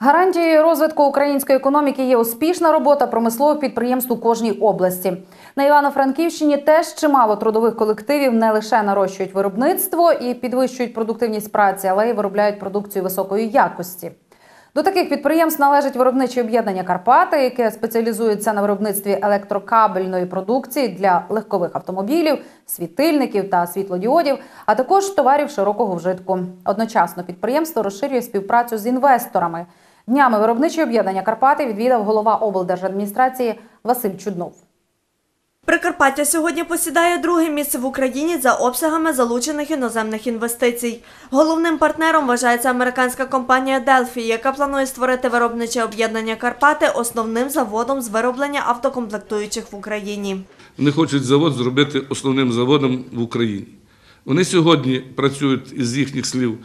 Гарантією розвитку української економіки є успішна робота промислових підприємств у кожній області. На Івано-Франківщині теж чимало трудових колективів не лише нарощують виробництво і підвищують продуктивність праці, але й виробляють продукцію високої якості. До таких підприємств належить виробниче об'єднання Карпати, яке спеціалізується на виробництві електрокабельної продукції для легкових автомобілів, світильників та світлодіодів, а також товарів широкого вжитку. Одночасно підприємство розширює співпрацю з інвесторами. Днями виробниче об'єднання Карпати відвідав голова облдержадміністрації Василь Чуднов. Прикарпаття сьогодні посідає друге місце в Україні за обсягами залучених іноземних інвестицій. Головним партнером вважається американська компанія Delphi, яка планує створити виробниче об'єднання Карпати основним заводом з вироблення автокомплектуючих в Україні. Вони хочуть завод зробити основним заводом в Україні. Вони сьогодні працюють із їхніх слів,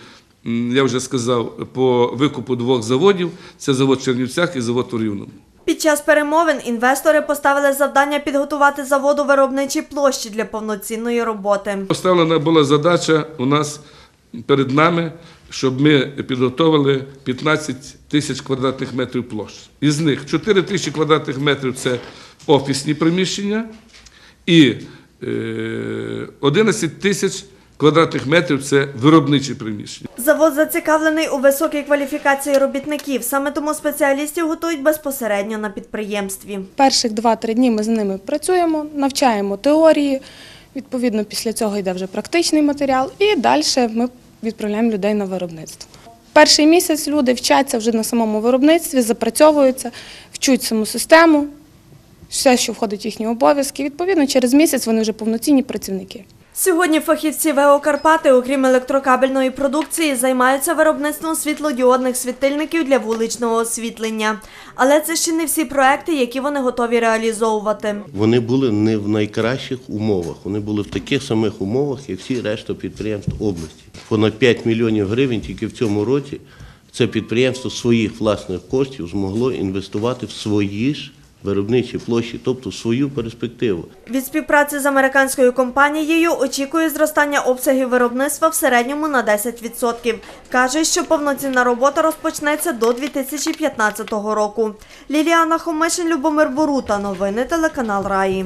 я вже сказав, по викупу двох заводів: це завод в Чернівцях і завод у Рівному. Під час перемовин інвестори поставили завдання підготувати заводу виробничі площі для повноцінної роботи. Поставлена була задача у нас перед нами, щоб ми підготовили 15 тисяч квадратних метрів площ. Із них 4 тисячі квадратних метрів це офісні приміщення і е, 11 тисяч квадратних метрів це виробничі приміщення. Завод зацікавлений у високій кваліфікації робітників. Саме тому спеціалістів готують безпосередньо на підприємстві. Перших 2-3 дні ми з ними працюємо, навчаємо теорії. Відповідно, після цього йде вже практичний матеріал, і далі ми відправляємо людей на виробництво. Перший місяць люди вчаться вже на самому виробництві, запрацьовуються, вчуть саму систему, все, що входить в їхні обов'язки. Відповідно, через місяць вони вже повноцінні працівники. Сьогодні фахівці ВО Карпати, окрім електрокабельної продукції, займаються виробництвом світлодіодних світильників для вуличного освітлення. Але це ще не всі проекти, які вони готові реалізовувати. Вони були не в найкращих умовах. Вони були в таких самих умовах, як всі решта підприємств області. Понад 5 мільйонів гривень тільки в цьому році це підприємство своїх власних коштів змогло інвестувати в свої ж виробничі площі, тобто свою перспективу. Від співпраці з американською компанією очікує зростання обсягів виробництва в середньому на 10%. Каже, що повноцінна робота розпочнеться до 2015 року. Ліліана Хомишин, Любомир Борута. Новини телеканал Раї.